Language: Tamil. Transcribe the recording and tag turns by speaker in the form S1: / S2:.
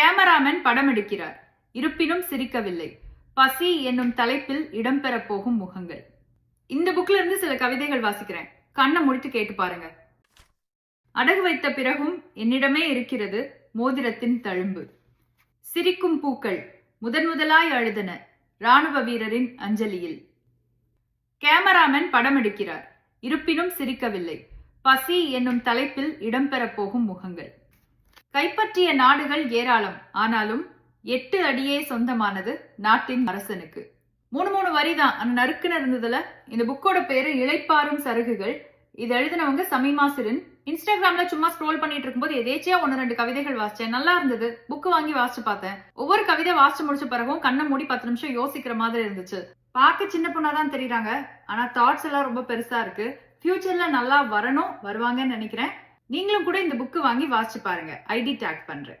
S1: கேமராமேன் படம் எடுக்கிறார் இருப்பினும் சிரிக்கவில்லை. பசி என்னும் தலைப்பில் இடம்பெறப் போகும் முகங்கள். இந்த புக்ல இருந்து சில கவிதைகள் வாசிக்கிறேன். கண்ணை முடித்து கேட்டு பாருங்க. அடகு வைத்த பிறகும் என்னிடமே இருக்கிறது மோதிரத்தின் தழும்பு. சிரிக்கும் பூக்கள் முதன் முதலாய் அழுதன ராணுவ வீரரின் அஞ்சலியில். கேமராமேன் படம் எடுக்கிறார் இருப்பினும் சிரிக்கவில்லை. பசி என்னும் தலைப்பில் இடம்பெறப் போகும் முகங்கள். கைப்பற்றிய நாடுகள் ஏராளம். ஆனாலும் எட்டு அடியே சொந்தமானது நாட்டின் அரசனுக்கு. மூணு மூணு வரி தான் அந்த நறுக்குன்னு இருந்ததுல இந்த புக்கோட பேரு இழைப்பாரும் சருகுகள். இது எழுதினவங்க சமீமாசிரின் இன்ஸ்டாகிராம்ல சும்மா ஸ்க்ரோல் பண்ணிட்டு இருக்கும்போது எதேச்சியா ஒன்னு ரெண்டு கவிதைகள் வாசிச்சேன். நல்லா இருந்தது. புக்கு வாங்கி வாசிச்சு பார்த்தேன். ஒவ்வொரு கவிதை வாசிச்சு முடிச்ச பிறகும் கண்ணை மூடி பத்து நிமிஷம் யோசிக்கிற மாதிரி இருந்துச்சு. பார்க்க சின்ன பொண்ணா தான் தெரியுறாங்க. ஆனா தாட்ஸ் எல்லாம் ரொம்ப பெருசா இருக்கு. ஃபியூச்சர்ல நல்லா வரணும் வருவாங்கன்னு நினைக்கிறேன். நீங்களும் கூட இந்த புக்கு வாங்கி வாசிச்சு பாருங்க. ஐடி டேக் பண்றேன்.